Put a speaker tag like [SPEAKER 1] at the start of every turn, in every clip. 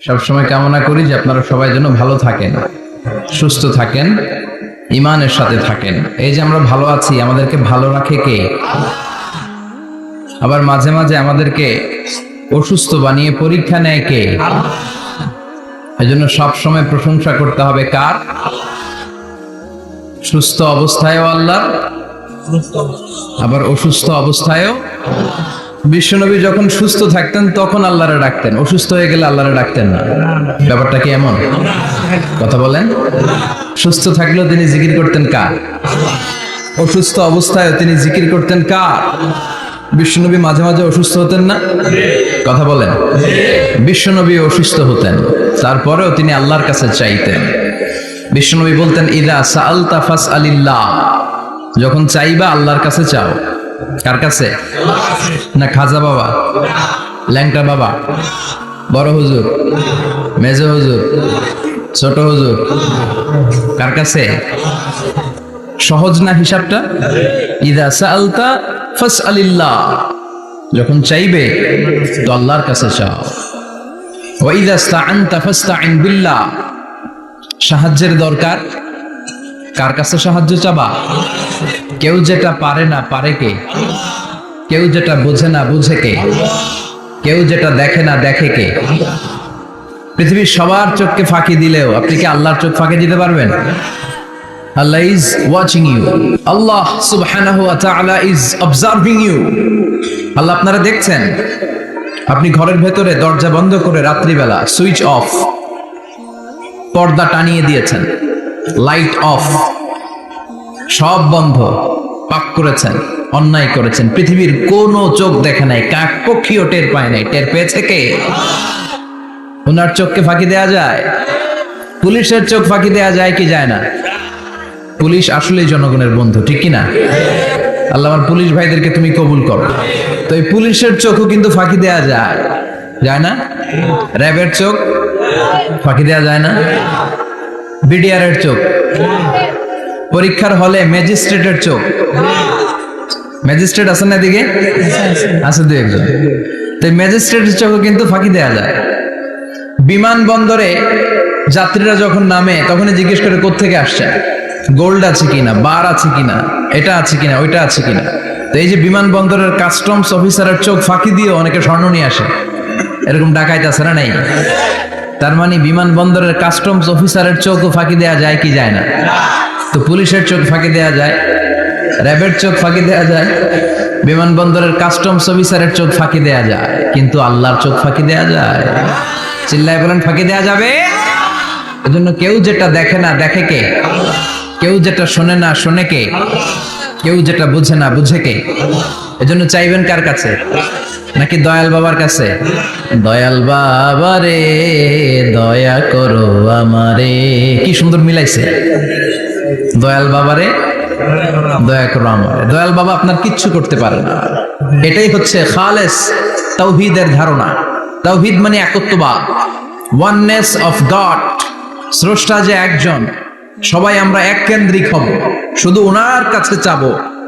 [SPEAKER 1] সবসময় কামনা করি যে আপনারা সবাই যেন ভালো থাকেন, সুস্থ থাকেন ইমানের সাথে থাকেন। এই যে আমরা ভালো আছি, আমাদেরকে ভালো রাখে কে? আবার মাঝে মাঝে আমাদেরকে অসুস্থ বানিয়ে পরীক্ষা নেয় কে? এই জন্য সবসময় প্রশংসা করতে হবে কার? সুস্থ অবস্থায়ও আল্লাহ, আবার অসুস্থ অবস্থায়ও বিশ্বনবী যখন সুস্থ থাকতেন, তখন আল্লাহরে ডাকতেন। অসুস্থ হয়ে গেলে আল্লাহরে ডাকতেন না। ব্যাপারটা কি এমন? কথা বলেন। সুস্থ থাকলেও তিনি জিকির করতেন কার? অসুস্থ অবস্থায় তিনি জিকির করতেন কার? বিশ্বনবী মাঝে মাঝে অসুস্থ হতেন না? কথা বলেন। বিশ্বনবী অসুস্থ হতেন। তারপরেও তিনি আল্লাহর কাছে চাইতেন। বিশ্বনবী বলতেন, ইদা সাআলতা ফাস আলিল্লাহ যখন চাইবা, আল্লাহর কাছে চাও। কার কাছে? না খাজা বাবা? ল্যাংটা বাবা? বড় হুজুর? মেজ হুজুর? ছোট হুজুর? কার কাছে? সহজ না হিসাবটা? ইদা সাআলতা ফাস আলিল্লাহ যখন চাইবে, তো আল্লাহর কাছে চাও। ওয়াইদা স্তাআনতা ফাস্তাইন বিল্লাহ। সাহায্যের দরকার? কার কাছে সাহায্য চাবা? কেউ যেটা পারে না, পারে কে? কেউ যেটা বোঝে না, বুঝে কে? কেউ যেটা দেখে না, দেখে কে? পৃথিবীর সবার চোখকে ফাঁকি দিলেও আপনি কি আল্লাহর চোখ ফাঁকি দিতে পারবেন? আল্লাহ ইজ ওয়াচিং ইউ আল্লাহ সুবহানাহু ওয়া তাআলা ইজ অবজার্ভিং ইউ আল্লাহ আপনারা দেখছেন? আপনি ঘরের ভেতরে দরজা বন্ধ করে রাত্রিবেলা সুইচ অফ, পর্দা টানিয়ে দিয়েছেন। লাইট অফ সব বন্ধ। পাক করেছেন, অন্যায় করেছেন। পৃথিবীর কোনো চোখ দেখে নাই, কাক পক্ষীও টের পায় নাই। টের পেয়েছে কে? ওনার চোখকে ফাঁকি দেয়া যায়? পুলিশের চোখ ফাঁকি দেয়া যায় কি যায় না? পুলিশ আসলেই জনগণের বন্ধু, ঠিক কি না? আল্লাহ আমার পুলিশ ভাইদেরকে তুমি কবুল করো। তো এই পুলিশের চোখও কিন্তু ফাঁকি দেয়া যায়। যায় না? র্যাবের চোখ ফাঁকি দেয়া যায় না? বিডিআরের চোখ। পরীক্ষার হলে ম্যাজিস্ট্রেটের চোখ। ম্যাজিস্ট্রেট আছেন না এদিকে? আছে দু একজন। তো ম্যাজিস্ট্রেটের চোখও কিন্তু ফাঁকি দেয়া যায়। বিমানবন্দরে যাত্রীরা যখন নামে, তখনই জিজ্ঞেস করে কোত্থেকে আসছে গোল্ড আছে কিনা? বার আছে কিনা? এটা আছে কিনা? ওইটা আছে কিনা? তো এই যে বিমানবন্দরের কাস্টমস অফিসারের চোখ ফাঁকি দিয়ে অনেকে স্বর্ণ নিয়ে আসে। এরকম ডাকাইতে আছে না নেই? তার মানে বিমানবন্দরের কাস্টমস অফিসারের চোখও ফাঁকি দেয়া যায় কি যায় না? তো পুলিশের চোখ ফাঁকি দেয়া যায়, র্যাবের চোখ ফাঁকি দেয়া যায়, বিমানবন্দরের কাস্টমস অফিসারের চোখ ফাঁকি দেয়া যায়, কিন্তু আল্লাহর চোখ ফাঁকি দেয়া যায়। চিল্লায় বলেন, ফাঁকি দেয়া যাবে? এজন্য কেউ যেটা দেখে না, দেখে কে? কেউ যেটা শোনে না, শোনে কে? কেউ যেটা বুঝে না, বুঝে কে? এজন্য চাইবেন কার কাছে? নাকি দয়াল বাবার কাছে? দয়াল বাবা রে, দয়া করো আমারে। কি সুন্দর মিলাইছে। দয়াল বাবারে দয়া করো আমারে। দয়াল বাবা আপনার কিচ্ছু করতে পারে না। এটাই হচ্ছে খালেস তৌহিদের ধারণা। তৌহিদ মানে একত্ববাদ। Oneness of God. স্রষ্টা যে একজন, সবাই আমরা এক কেন্দ্রিক হব। শুধু ওনার কাছে চাবো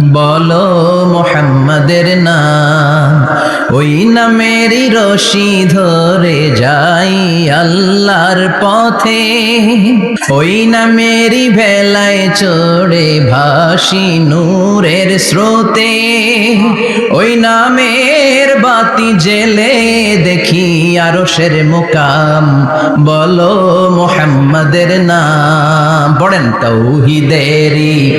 [SPEAKER 1] বলো মোহাম্মদের নাম। ওই নামেরই রশি ধরে যাই আল্লাহর পথে। ওই নামেরই ভেলায় চড়ে ভাসি নূরের স্রোতে। ওই নামের বাতি জেলে দেখি আরশের মুকাম। বলো মোহাম্মদের নাম। পড়েন তৌহিদেরি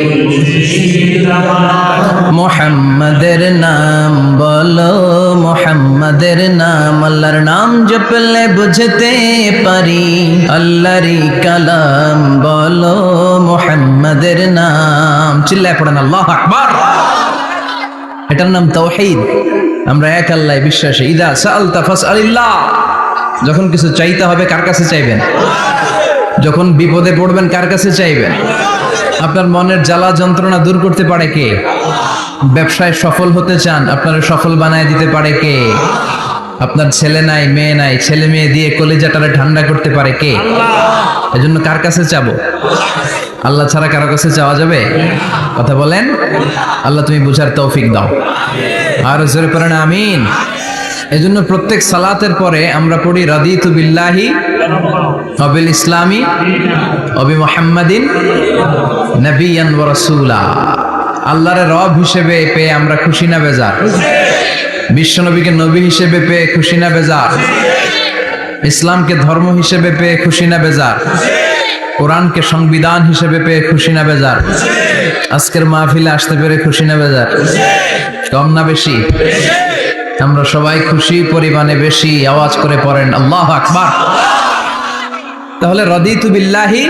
[SPEAKER 1] মোহাম্মদের নাম বলো, মোহাম্মদের নাম আল্লাহর নাম জপলে বুঝতে পারি। আল্লাহরই কালাম বলো, মোহাম্মদের নাম। চিল্লায় পড়েন, আল্লাহ আকবার। এটার নাম তাওহীদ। আমরা এক আল্লাহ বিশ্বাসী। ইদা সাআলতা ফাসআলিল্লাহ। যখন কিছু চাইতে হবে, কার কাছে চাইবেন? যখন বিপদে পড়বেন, কার কাছে চাইবেন? আপনার মনের জ্বালা যন্ত্রণা দূর করতে পারে কে? ব্যবসায় সফল হতে চান, আপনারা সফল বানায় দিতে পারে কে? আপনার ছেলে নাই, মেয়ে নাই, ছেলে মেয়ে দিয়ে কলেজাটারে ঠান্ডা করতে পারে কে? এজন্য কার কাছে চাবো? আল্লাহ ছাড়া কারও কাছে চাওয়া যাবে? কথা বলেন? আল্লাহ তুমি বুঝার তৌফিক দাও। আর জোরে পড়েন আমিন। এজন্য প্রত্যেক সালাতের পরে আমরা পড়ি, রাদিতু বিল্লাহি অবিল ইসলামী অবি মোহাম্মদিন নবিয়ান ওয়া রাসূলা। আল্লাহর রব হিসেবে পেয়ে আমরা খুশি না বেজার। বিশ্বনবীকে নবী হিসেবে পেয়ে খুশি না বেজার। ইসলামকে ধর্ম হিসেবে পেয়ে খুশি না বেজার। কোরআনকে সংবিধান হিসেবে পেয়ে খুশি না বেজার। আজকের মাহফিলে আসতে পেরে খুশি না বেজার। কম না বেশি? আমরা সবাই খুশি, পরিমাণে বেশি, আওয়াজ করে পড়েন। আল্লাহ আকবার। তাহলে রদিতু বিল্লাহি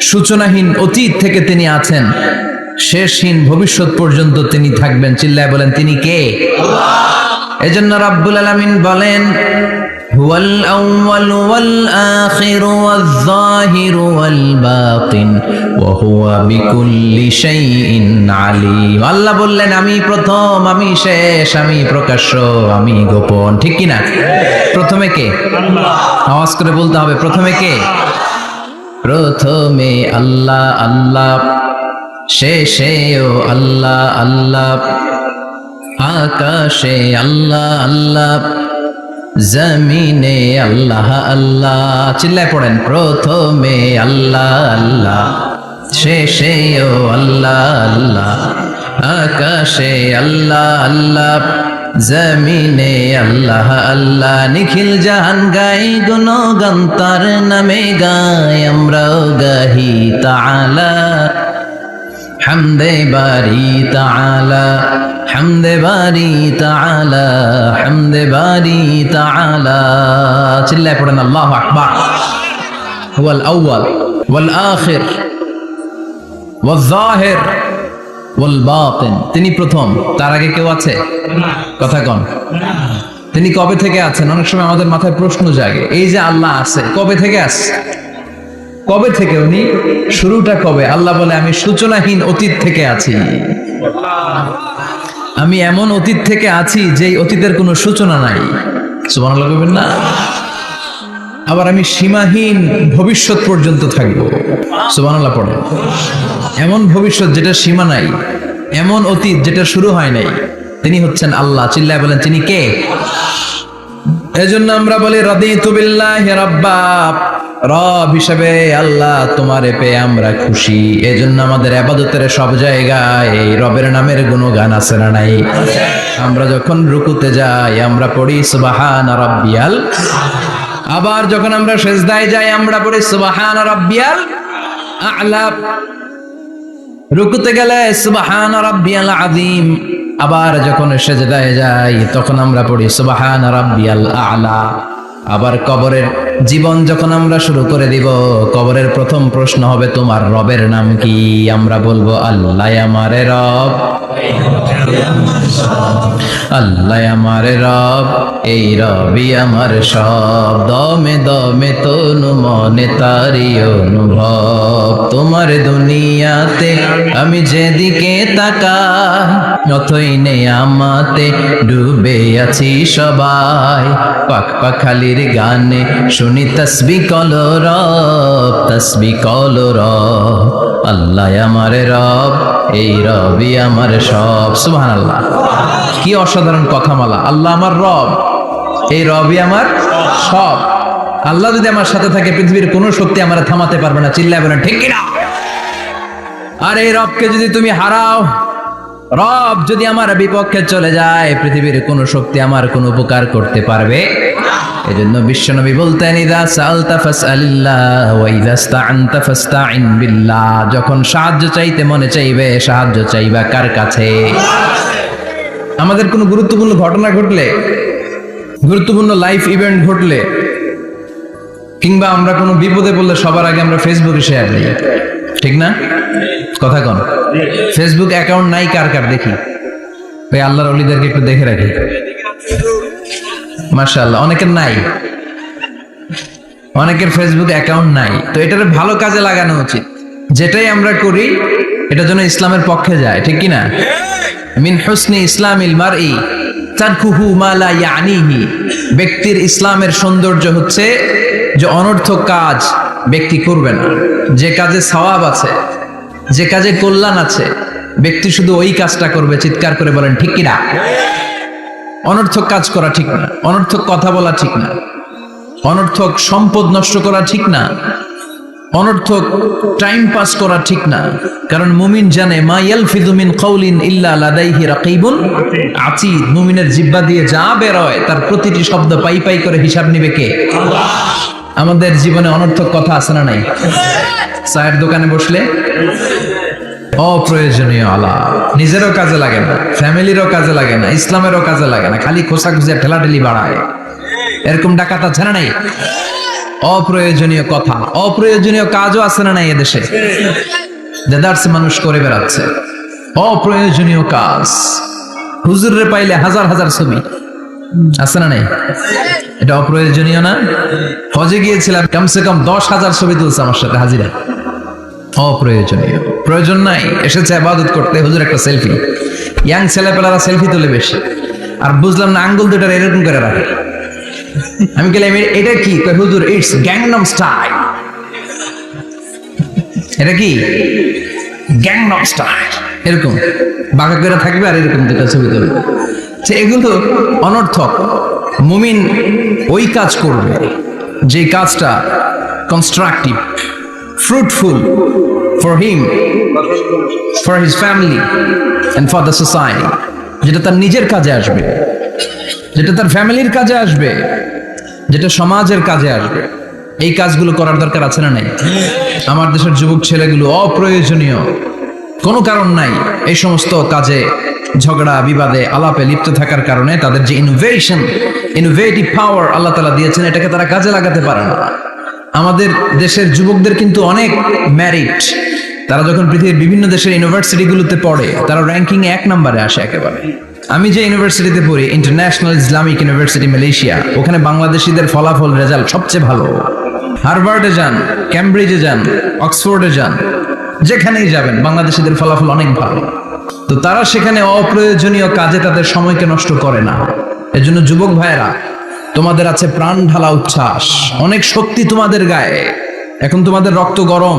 [SPEAKER 1] সূচনাহীন অতীত থেকে তিনি আছেন। শেষহীন ভবিষ্যৎ পর্যন্ত তিনি থাকবেন। চিল্লায় বলেন, তিনি কে? এজন্য রাব্বুল আলামিন বলেন আল্লাহ বললেন, আমি প্রথম, আমি শেষ, আমি প্রকাশ্য, আমি গোপন। ঠিক কি না প্রথমে কে? আওয়াজ করে বলতে হবে, প্রথমে কে? প্রথমে আল্লাহ আল্লাহ শেষেও আল্লাহ আল্লাহ, আকাশে আল্লাহ আল্লাহ, জমিনে আল্লাহ আল্লাহ, চিল্লায় পড়েন, প্রথমে আল্লাহ আল্লাহ শেষেও আল্লাহ আল্লাহ, আকাশে আল্লাহ আল্লাহ জমিনে আল্লাহ আল্লাহ নিখিল জাহান গাই গুণগান তার নামে গাই, আমরাও গাহি তাআলা। হামদে বারি তাআলা, হামদে বারি তাআলা, হামদে বারি তাআলা। চিল্লায় পড়েন, আল্লাহু আকবার। হুয়াল আউয়াল, ওয়াল আখির, ওয়াল যাহির তিনি প্রথম, তার আগে কেউ আছে? কথা কন। তিনি কবে থেকে আছেন? অনেক সময় আমাদের মাথায় প্রশ্ন জাগে, এই যে আল্লাহ আছে, কবে থেকে আছে কবে থেকে উনি? শুরুটা কবে? আল্লাহ বলে, আমি সূচনাহীন অতীত থেকে আছি। আমি এমন অতীত থেকে আছি যেই অতীতের কোনো সূচনা নাই। বলবেন না? আবার আমি সীমাহীন ভবিষ্যৎ পর্যন্ত থাকব। পড়ে এমন ভবিষ্যৎ যেটা সীমা নাই। এমন অতীত যেটা শুরু হয় নাই। তিনি হচ্ছেন আল্লাহ। চিল্লায় বলেন, তিনি কে? এজন্য আমরা বলি, রাদিতু বিল্লাহি রাব্বা রব হিসেবে আল্লাহ তোমারে পেয়ে আমরা খুশি। এজন্য আমাদের আবাদতের সব জায়গায় এই রবের নামের গুণগান আছে না নাই? আমরা যখন রুকুতে যাই, আমরা পড়ি, সুবাহান রাব্বিয়াল। আবার যখন আমরা সেজদায় যাই, আমরা পড়ি, সুবাহান রাব্বিয়াল আ'লা। রুকুতে গেলে সুবাহান রাব্বিয়াল আযীম। আবার যখন সেজদায় যাই তখন আমরা পড়ি সুবাহান রাব্বিয়াল আ'লা। আবার কবরের জীবন যখন আমরা শুরু করে দিব, কবরের প্রথম প্রশ্ন হবে, তোমার রবের নাম কি? আমরা বলব, আল্লাহ আমারে রব। আল্লাহ আমারে রব। এই রবি আমার সব। দমে দমে তনু মনে তারি অনুভব। তোমার দুনিয়াতে আমি যেদিকে তাকাই অথই নেই আমাতে ডুবে আছি সবাই। পাক পাখালির গানে শুনি তসবি কল রব, তসবি কল রব। আল্লাহ আমার রব, এই রবি আমার সব। সুবহান আল্লাহ কি অসাধারণ কথামালা। আল্লাহ আমার রব। এই রবি আমার সব। আল্লাহ যদি আমার সাথে থাকে, পৃথিবীর কোনো শক্তি আমার থামাতে পারবে না, চিল্লায় বলেন, ঠিক কিনা? আর এই রবকে যদি তুমি হারাও, রব যদি আমার বিপক্ষে চলে যায়, পৃথিবীর কোনো শক্তি আমার কোনো উপকার করতে পারবে এজন্য বিশ্বনবী বলতেন, ইদা সালতা ফাসআলিল্লাহ ওয়া ইদা ফাসতাইন বিল্লাহ। যখন সাহায্য চাইতে মনে চাইবে, সাহায্য চাইবা কার কাছে? আমাদের কোনো গুরুত্বপূর্ণ ঘটনা ঘটলে গুরুত্বপূর্ণ লাইফ ইভেন্ট ঘটলে কিংবা আমরা কোনো বিপদে পড়লে সবার আগে আমরা ফেসবুকে শেয়ার দিই ঠিক না? কথা কন। ফেসবুক অ্যাকাউন্ট নাই কার কার দেখি? ওই আল্লাহর অলিদেরকে একটু দেখে রাখি। মাশাআল্লাহ অনেকের নাই। অনেকের ফেসবুক অ্যাকাউন্ট নাই। তো এটার ভালো কাজে লাগানো উচিত। যেটাই আমরা করি এটা যেন ইসলামের পক্ষে যায়। ঠিক কি না মিন হুসনি ইসলামিল মারই। তারকুহু মা লা ইয়ানিহি। ব্যক্তির ইসলামের সৌন্দর্য হচ্ছে যে অনর্থক কাজ ব্যক্তি করবে না। যে কাজে সওয়াব আছে, যে কাজে কল্যাণ আছে, ব্যক্তি শুধু ওই কাজটা করবে, চিৎকার করে বলেন, ঠিক কিনা? অনর্থক কাজ করা ঠিক না। অনর্থক কথা বলা ঠিক না। অনর্থক সম্পদ নষ্ট করা ঠিক না। অনর্থক টাইম পাস করা ঠিক না। কারণ মুমিন জানে, মা ইয়ালফিযু মিন কাউলিন ইল্লা লাদাইহি রাকিবুন আতীদ। মুমিনের জিহ্বা দিয়ে যা বের হয় তার প্রতিটি শব্দ পাই পাই করে হিসাব নিবে কে? আমাদের জীবনে অনর্থক কথা আছে না নাই? চায়ের দোকানে বসলে? অপ্রয়োজনীয় আলাপ। নিজেরও কাজে লাগে না, ফ্যামিলিরও কাজে লাগে না, ইসলামেরও কাজে লাগে না, খালি খোসাখুসি ঠেলাঠেলি বাড়ায়। এরকম ডাকাত না নাই? অপ্রয়োজনীয় কথা। অপ্রয়োজনীয় কাজও আছে না নাই এদেশে? দেদার্সে মানুষ করে বেড়াচ্ছে। অপ্রয়োজনীয় কাজ। হুজুরে পাইলে হাজার হাজার ছবি। আছে না নাই? এটা অপ্রয়োজনীয় না? হজে গিয়েছিলাম, কমসে কম দশ হাজার ছবি তুলছে আমার সাথে হাজিরা। অপ্রয়োজনীয়। প্রয়োজন নাই। এসেছে আবাদত করতে, হুজুর একটা সেলফি। ইয়াং ছেলেপেলারা সেলফি তুলে বেশি। আর বুঝলাম না, আঙ্গুল দুটার এরকম করে রাখে। আমি "এ- এটা কি? হুজুর ইটস গ্যাংনম স্টাইল এটা কি? গ্যাংনম স্টাইল এরকম। বাঁকা করে থাকবে আর এরকম দুটো ছবি তুলবে। এগুলো অনর্থক। মুমিন ওই কাজ করবে যে কাজটা constructive fruitful for him, for his family and for the society. যেটা তার নিজের কাজে আসবে। যেটা তার ফ্যামিলির কাজে আসবে, যেটা সমাজের কাজে আসবে। এই কাজগুলো করার দরকার আছে না নাই? আমার দেশের যুবক ছেলেগুলো অপ্রয়োজনীয়। কোনো কারণ নাই এই সমস্ত কাজে, ঝগড়া, বিবাদে, আলাপে লিপ্ত থাকার কারণে তাদের যে ইনোভেশন ইনোভেটিভ পাওয়ার আল্লাহ তালা দিয়েছেন, এটাকে তারা কাজে লাগাতে পারে না। আমাদের দেশের যুবকদের কিন্তু অনেক ম্যারিট তারা যখন পৃথিবীর বিভিন্ন দেশের ইউনিভার্সিটিগুলোতে পড়ে, তারা র্যাঙ্কিং এক নম্বরে আসে একেবারে। আমি যে ইউনিভার্সিটিতে পড়ি ইন্টারন্যাশনাল ইসলামিক ইউনিভার্সিটি মালয়েশিয়া ওখানে বাংলাদেশিদের ফলাফল রেজাল্ট সবচেয়ে ভালো। হার্ভার্ডে যান ক্যামব্রিজে যান অক্সফোর্ডে যান, যেখানেই যাবেন, বাংলাদেশিদের ফলাফল অনেক ভালো। তো তারা সেখানে অপ্রয়োজনীয় কাজে তাদের সময়কে নষ্ট করে না। এজন্য যুবক ভাইয়েরা, তোমাদের আছে প্রাণ ঢালা উচ্ছ্বাস, অনেক শক্তি তোমাদের গায়ে। এখন তোমাদের রক্ত গরম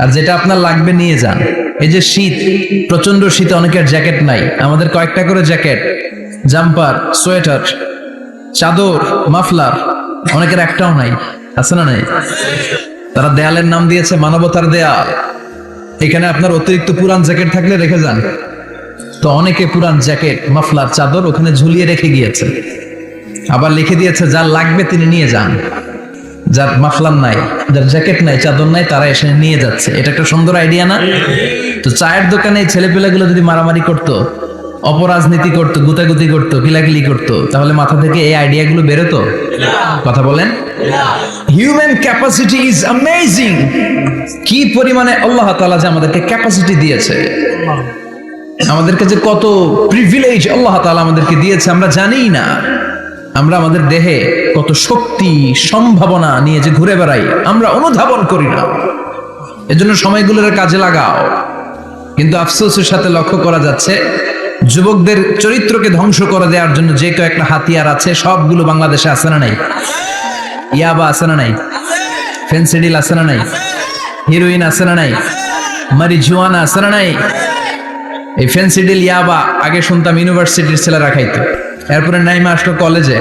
[SPEAKER 1] আর যেটা আপনার লাগবে নিয়ে যান। এই যে শীত প্রচণ্ড শীতে অনেকের জ্যাকেট নাই। আমাদের কয়েকটা করে জ্যাকেট, জাম্পার, সোয়েটার, চাদর, মাফলার, অনেকের একটাও নাই। আছে না নাই? তারা দেয়ালের নাম দিয়েছে মানবতার দেয়াল। এখানে আপনার অতিরিক্ত পুরান জ্যাকেট থাকলে রেখে যান। তো অনেকে পুরান জ্যাকেট, মাফলার, চাদর ওখানে ঝুলিয়ে রেখে গিয়েছে। আবার লিখে দিয়েছে, যা লাগবে তিনি নিয়ে যান। যার মাফলার নাই, যার জ্যাকেট নাই, চাদর নাই, তারা এসে নিয়ে যাচ্ছে। এটা একটা সুন্দর আইডিয়া না? তো চায়ের দোকানে এই ছেলেপেলেগুলো যদি মারামারি করতো, অপরাজনীতি করতো, গুতাগুতি করতো, কিলাকিলি করতো, তাহলে মাথা থেকে এই আইডিয়াগুলো বেরোতো? কথা বলেন। হিউম্যান ক্যাপাসিটি ইজ অ্যামেজিং কি পরিমাণে আল্লাহ তাআলা যে আমাদেরকে ক্যাপাসিটি দিয়েছে। আমাদেরকে যে কত প্রিভিলেজ আল্লাহ তাআলা আমাদেরকে দিয়েছে, আমরা জানিই না। আমরা আমাদের দেহে কত শক্তি, সম্ভাবনা নিয়ে যে ঘুরে বেড়াই, আমরা অনুধাবন করি না। এজন্য সময়গুলোর কাজে লাগাও। কিন্তু আফসোসের সাথে লক্ষ্য করা যাচ্ছে, যুবকদের চরিত্রকে ধ্বংস করে দেওয়ার জন্য যে কয়েকটা হাতিয়ার আছে, সবগুলো বাংলাদেশে আছে না নাই? ইয়াবা আছে না নাই? ফেন্সিডিল আছে না নাই? হিরোইন আছে না নাই? মারিজুয়ানা আছে না নাই? এই ফেন্সিডিল ইয়াবা আগে শুনতাম ইউনিভার্সিটির ছেলেরা খাইতো। এরপরে নাইমা আসলো কলেজে,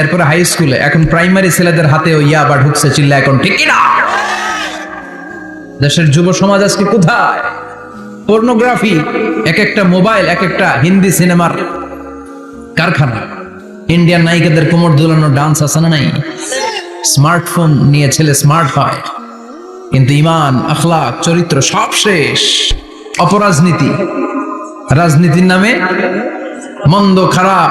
[SPEAKER 1] এরপরে হাই স্কুলে এখন প্রাইমারি ছেলেদের হাতে ওই ইয়াবা ঢুকছে চিল্লা এখন, ঠিক না দেশের যুব সমাজ আজকে কোথায়? পর্নোগ্রাফি এক একটা মোবাইল এক একটা হিন্দি সিনেমার কারখানা। ইন্ডিয়ান নায়িকাদের কোমর দুলানো ডান্স আছে না নাই? স্মার্টফোন নিয়ে ছেলে স্মার্ট হয়। কিন্তু ইমান আখলাক চরিত্র সব শেষ। অপরাজনীতি। রাজনীতির নামে মন্দ, খারাপ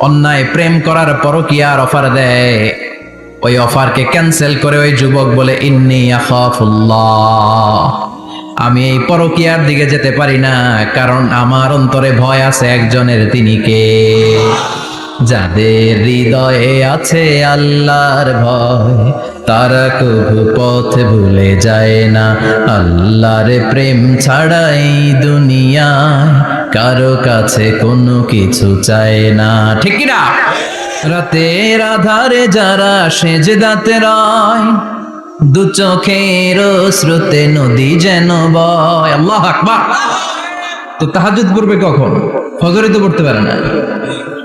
[SPEAKER 1] অন্যায় প্রেম করার পরও কি আর অফার দেয়? ওই অফারকে ক্যান্সেল করে ওই যুবক বলে, ইন্নি আমি এই পরকিয়ার দিকে যেতে পারি না, কারণ আমার অন্তরে ভয় আছে একজনের তিনি কে? যাদের হৃদয়ে আছে আল্লাহর ভয় তারা কবু পথ ভুলে যায় না। আল্লাহর প্রেম ছাড়া এই দুনিয়ায় কারও কাছে কোনো কিছু চায় না। ঠিক না? রাতের আধারে যারা সেজে দাঁতে রয়, দু চোখের শ্রুতে নদী যেন বয়। আল্লাহ আকবার। তো তাহাজুদ পড়বে কখন? ফজরে তো পড়তে পারে না।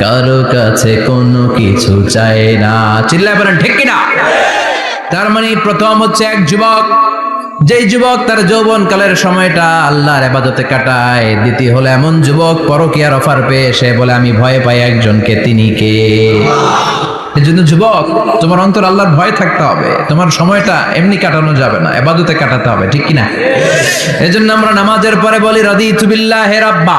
[SPEAKER 1] কারও কাছে কোনো কিছু চায় না। চিল্লায় বলেন, ঠিক কিনা? তার মানে প্রথম হচ্ছে এক যুবক। যেই যুবক তার যৌবন কালের সময়টা আল্লাহর আবাদতে কাটায়। দ্বিতীয় হলো এমন যুবক, পরকিয়ার অফার পেয়ে সে বলে, আমি ভয় পাই একজনকে, তিনি কে? এই জন্য যুবক, তোমার অন্তর আল্লাহর ভয় থাকতে হবে। তোমার সময়টা এমনি কাটানো যাবে না এবাদতে কাটাতে হবে, ঠিক কিনা? এই জন্য আমরা নামাজের পরে বলি রাদি তুবিল্লাহ হে রাব্বা।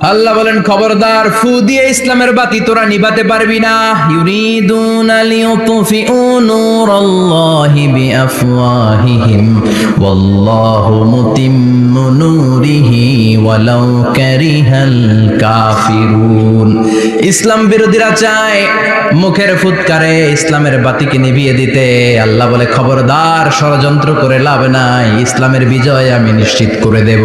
[SPEAKER 1] আল্লাহ বলেন, খবরদার, ফু দিয়ে ইসলামের বাতি তোরা নিভাতে পারবি না। ইউরিদুন ইসলাম বিরোধীরা চায় মুখের ফুৎকারে ইসলামের বাতিকে নিভিয়ে দিতে। আল্লাহ বলে, খবরদার, ষড়যন্ত্র করে লাভ নাই। ইসলামের বিজয় আমি নিশ্চিত করে দেব।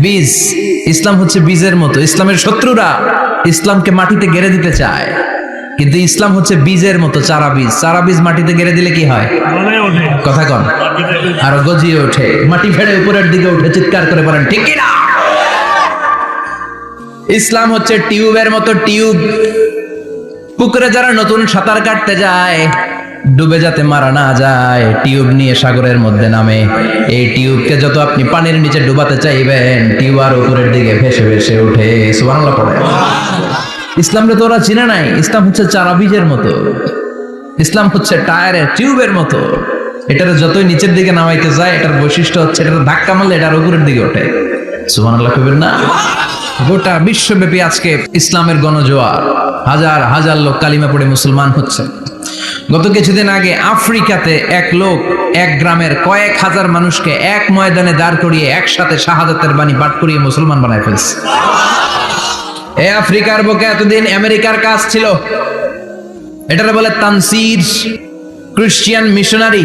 [SPEAKER 1] বীজ। ইসলাম হচ্ছে বীজের মতো। ইসলামের শত্রুরা ইসলামকে মাটিতে গেড়ে দিতে চায়। কিন্তু ইসলাম হচ্ছে বীজের মতো চারা বীজ। চারা বীজ মাটিতে গেড়ে দিলে কি হয়? কথা কন। আরও গজিয়ে ওঠে। মাটি ফেড়ে উপরের দিকে উঠে চিৎকার করে বলেন ঠিক না ইসলাম হচ্ছে টিউবের মতো টিউব। পুকুরে যারা নতুন সাঁতার কাটতে যায় ডুবে যাতে মারা না যায়, টিউব নিয়ে সাগরের মধ্যে নামে। এই টিউবকে যত আপনি পানির নিচে ডুবাতে চাইবেন, টিউব আর উপরের দিকে ভেসে ভেসে উঠে সুবহানাল্লাহ পড়ে। ইসলামকে তো ওরা চিনে নাই, ইসলাম হচ্ছে চারা বীজের মতো। ইসলাম হচ্ছে টায়ারের টিউবের মতো। এটার যতই নিচের দিকে নামাইতে যায়, এটার বৈশিষ্ট্য হচ্ছে এটার ধাক্কা মারলে এটার উপরের দিকে ওঠে। কবির না? গোটা বিশ্বব্যাপী আজকে ইসলামের গণজোয়ার। হাজার হাজার লোক কালিমা পড়ে মুসলমান হচ্ছে। গত কিছুদিন আগে আফ্রিকাতে এক লোক এক গ্রামের কয়েক হাজার মানুষকে এক ময়দানে দাঁড় করিয়ে একসাথে শাহাদাতের বাণী পাঠ করিয়ে মুসলমান বানায় ফেলছে। এ আফ্রিকার বুকে এতদিন আমেরিকার কাজ ছিল। এটারে বলে তানসির, ক্রিশ্চিয়ান মিশনারি।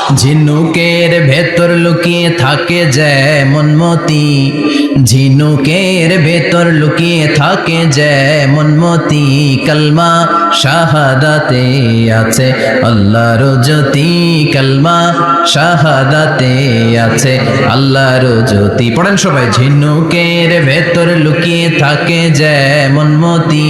[SPEAKER 1] ঝিনুকের ভেতর লুকিয়ে থাকে যেমন মতি ঝিনুকের ভেতর লুকিয়ে থাকে যেমন মতি কালমা শাহাদাতে আছে আল্লাহর জ্যোতি। কালমা শাহাদাতে আছে আল্লাহর জ্যোতি। পড়েন সবাই, ঝিনুকের ভেতর লুকিয়ে থাকে যেমন মতি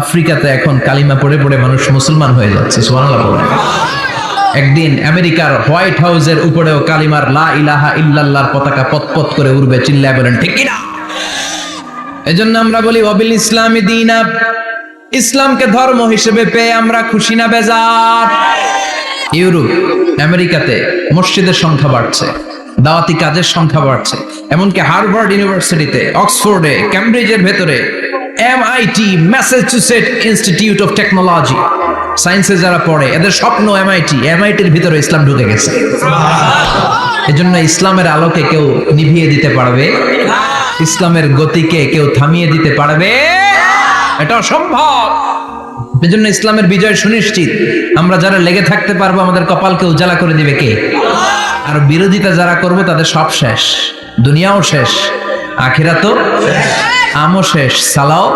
[SPEAKER 1] আফ্রিকাতে এখন কালিমা পড়ে পড়ে মানুষ মুসলমান হয়ে যাচ্ছে। একদিন আমেরিকার হোয়াইট হাউসের উপরেও কালিমার লা ইলাহা ইল্লাল্লাহর পতাকা পতপত করে উড়বে, চিল্লায় বলেন, ঠিক কি না এজন্য আমরা বলি, অবিল ইসলামী দিনা ইসলামকে ধর্ম হিসেবে পেয়ে আমরা খুশি না বেজার ইউরোপ, আমেরিকাতে মসজিদের সংখ্যা বাড়ছে, দাওয়াতি কাজের সংখ্যা বাড়ছে, এমনকি হার্ভার্ড ইউনিভার্সিটিতে, অক্সফোর্ডে ক্যামব্রিজের ভেতরে MIT Massachusetts Institute of Technology সায়েন্সে যারা পড়ে এদের স্বপ্ন এমআইটি এমআইটির ভিতরে ইসলাম ঢুকে গেছে। এজন্য ইসলামের আলোকে কেউ নিভিয়ে দিতে পারবে ইসলামের গতিকে কেউ থামিয়ে দিতে পারবে। এটা অসম্ভব। এজন্য ইসলামের বিজয় সুনিশ্চিত। আমরা যারা লেগে থাকতে পারব আমাদের কপালকে উজালা করে দিবে কে? আর বিরোধিতা যারা করব তাদের সব শেষ। দুনিয়াও শেষ। আখিরা তো? আমও শেষ, সালাও?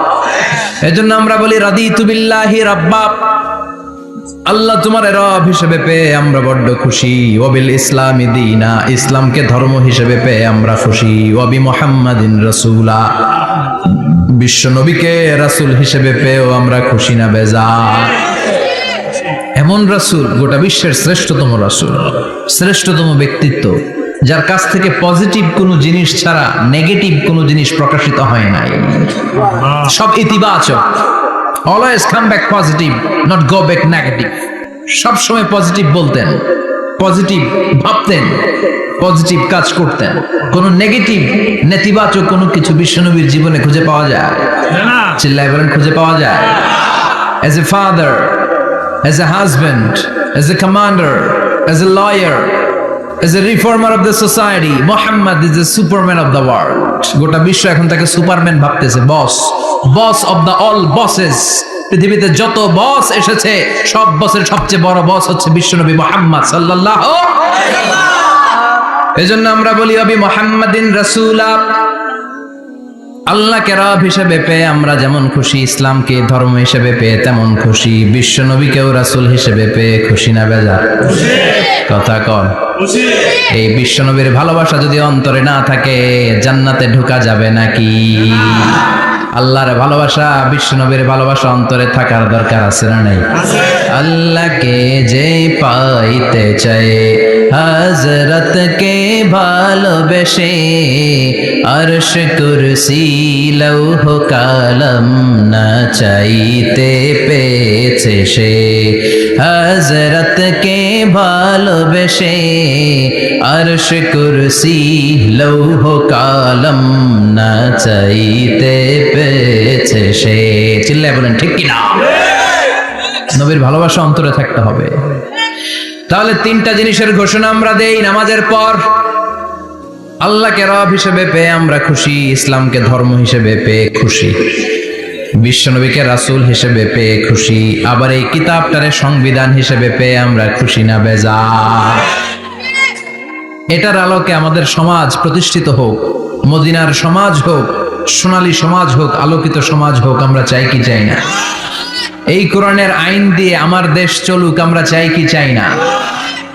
[SPEAKER 1] এজন্য আমরা বলি রাদি তুবিল্লাহি রাব্বা। আল্লাহ তোমার রব হিসেবে পেয়ে আমরা বড্ড খুশি। ওবিল ইসলামী দিনা, ইসলামকে ধর্ম হিসেবে পেয়ে আমরা খুশি। ওবি মোহাম্মদিন রসুলা। বিশ্ব নবীকে রাসূল হিসেবে পেয়েও আমরা খুশি না বেজা এমন রাসূল, গোটা বিশ্বের শ্রেষ্ঠতম রাসূল, শ্রেষ্ঠতম ব্যক্তিত্ব। যার কাছ থেকে পজিটিভ কোনো জিনিস ছাড়া নেগেটিভ কোনো জিনিস প্রকাশিত হয় নাই। সব ইতিবাচক। Always come back positive not go back negative সব সময় পজিটিভ বলতেন পজিটিভ ভাবতেন পজিটিভ কাজ করতেন। কোন নেগেটিভ নেতিবাচক কোনো কিছু বিশ্বনবীর জীবনে খুঁজে পাওয়া যায়।
[SPEAKER 2] না
[SPEAKER 1] চিল্লায় বলেন খুঁজে পাওয়া যায়। As a father as a husband as a commander as a lawyer as a reformer of the society Muhammad is the superman of the world. গোটা বিশ্ব এখন তাকে সুপারম্যান ভাবতেছে boss boss of the all bosses পৃথিবীতে যত বস এসেছে, সব বসের সবচেয়ে বড় বস হচ্ছে বিশ্বনবী মোহাম্মদ সাল্লাল্লাহু জন্য আমরা বলি, অবি মোহাম্মদিন রাসূলা। আল্লাহকে রব হিসেবে পেয়ে আমরা যেমন খুশি, ইসলামকে ধর্ম হিসেবে পেয়ে তেমন খুশি বিশ্ব নবীকেও রাসুল হিসেবে পেয়ে খুশি না বেজা? কথা কর এই বিশ্ব নবীর ভালোবাসা যদি অন্তরে না থাকে, জান্নাতে ঢুকা যাবে নাকি? আল্লাহর ভালোবাসা বিশ্বনবীর ভালোবাসা অন্তরে থাকার দরকার আছে না নাই? আল্লাহকে যে পাইতে চাই হজরত কে ভালোবেসে আরশ কুরসি লৌহ কালম না চাইতে পেয়েছে সে। হজরত কে ভালোবেসে আরশ কুরসি লৌহ কালম না চাইতে পেয়েছে সে। চিল্লায় বলেন, ঠিক কিনা? নবীর ভালোবাসা অন্তরে থাকতে হবে। তাহলে তিনটা জিনিসের ঘোষণা আমরা দেই নামাজের পর। আল্লাহকে রব হিসেবে পেয়ে আমরা খুশি, ইসলামকে ধর্ম হিসেবে পেয়ে খুশি। বিশ্বনবীকে রাসুল হিসেবে পেয়ে খুশি। আবার এই কিতাবটারে সংবিধান হিসেবে পেয়ে আমরা খুশি না বেজা এটার আলোকে আমাদের সমাজ প্রতিষ্ঠিত হোক, মদিনার সমাজ হোক, সোনালী সমাজ হোক, আলোকিত সমাজ হোক, আমরা চাই কি চাই না? এই কোরআনের আইন দিয়ে আমার দেশ চলুক, আমরা চাই কি চাই না?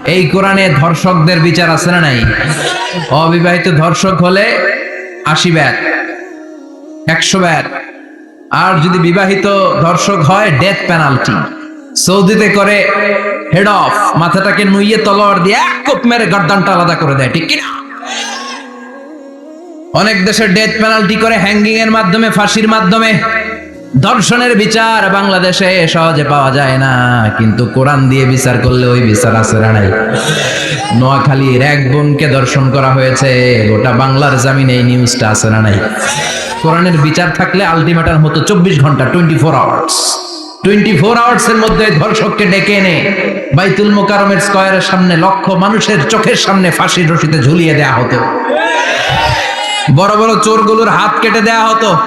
[SPEAKER 1] এই কোরআনে ধর্ষকদের বিচার আছে না নাই? অবিবাহিত ধর্ষক হলে আশি ব্যাট, একশো ব্যাট আর যদি বিবাহিত ধর্ষক হয় ডেথ পেনাল্টি সৌদিতে করে হেড অফ মাথাটাকে নুইয়ে তলোয়ার দিয়ে এক কোপ মেরে গর্দানটা আলাদা করে দেয়, ঠিক কিনা? অনেক দেশে ডেথ পেনাল্টি করে হ্যাঙ্গিং এর মাধ্যমে, ফাঁসির মাধ্যমে ধর্ষণের বিচার বাংলাদেশে সহজে পাওয়া যায় না। কিন্তু কোরআন দিয়ে বিচার করলে ওই বিচার আছে নাই? নোয়াখালীর এক বোনকে দর্শন করা হয়েছে, গোটা বাংলার জামিনে এই নিউজটা আছে না নাই? কোরআনের বিচার থাকলে আলটিমেটাম হতো চব্বিশ ঘণ্টা twenty four hours twenty four hours এর মধ্যে ধর্ষককে ডেকে এনে বাইতুল মোকারমের স্কয়ারের সামনে লক্ষ মানুষের চোখের সামনে ফাঁসির রশিতে ঝুলিয়ে দেয়া হতো। বড় বড় চোরগুলোর হাত কেটে দেয়া হতো।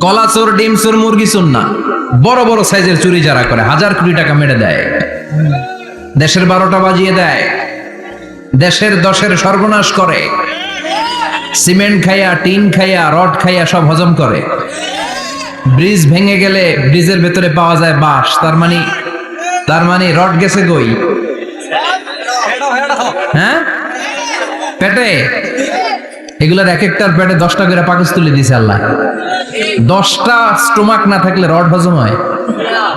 [SPEAKER 1] কলা চোর, ডিম চোর, মুরগি চোর না। বড় বড় সাইজের চুরি যারা করে, হাজার কোটি টাকা মেরে দেয়। দেশের বারোটা বাজিয়ে দেয়। দেশের দশের সর্বনাশ করে। সিমেন্ট খাইয়া, টিন খাইয়া, রড খাইয়া সব হজম করে। ব্রিজ ভেঙে গেলে ব্রিজের ভেতরে পাওয়া যায় বাঁশ। তার মানে তার মানে রড গেছে গই হ্যাঁ? পেটে? এগুলোর এক একটার পেটে দশটা করে পাকস তুলে দিছে আল্লাহ। দশটা স্টোমাক না থাকলে রড হজম হয়?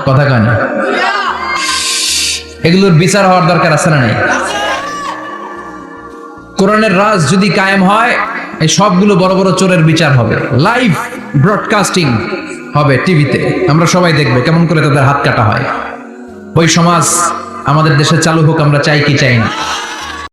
[SPEAKER 1] কথা কয় না। এগুলোর বিচার হওয়ার দরকার আছে না নাই? কোরআনের রাজ যদি কায়েম হয় এই সবগুলো বড় বড় চোরের বিচার হবে। লাইভ ব্রডকাস্টিং হবে টিভিতে আমরা সবাই দেখব কেমন করে তাদের হাত কাটা হয়। ওই সমাজ আমাদের দেশে চালু হোক, আমরা চাই কি, চাই না।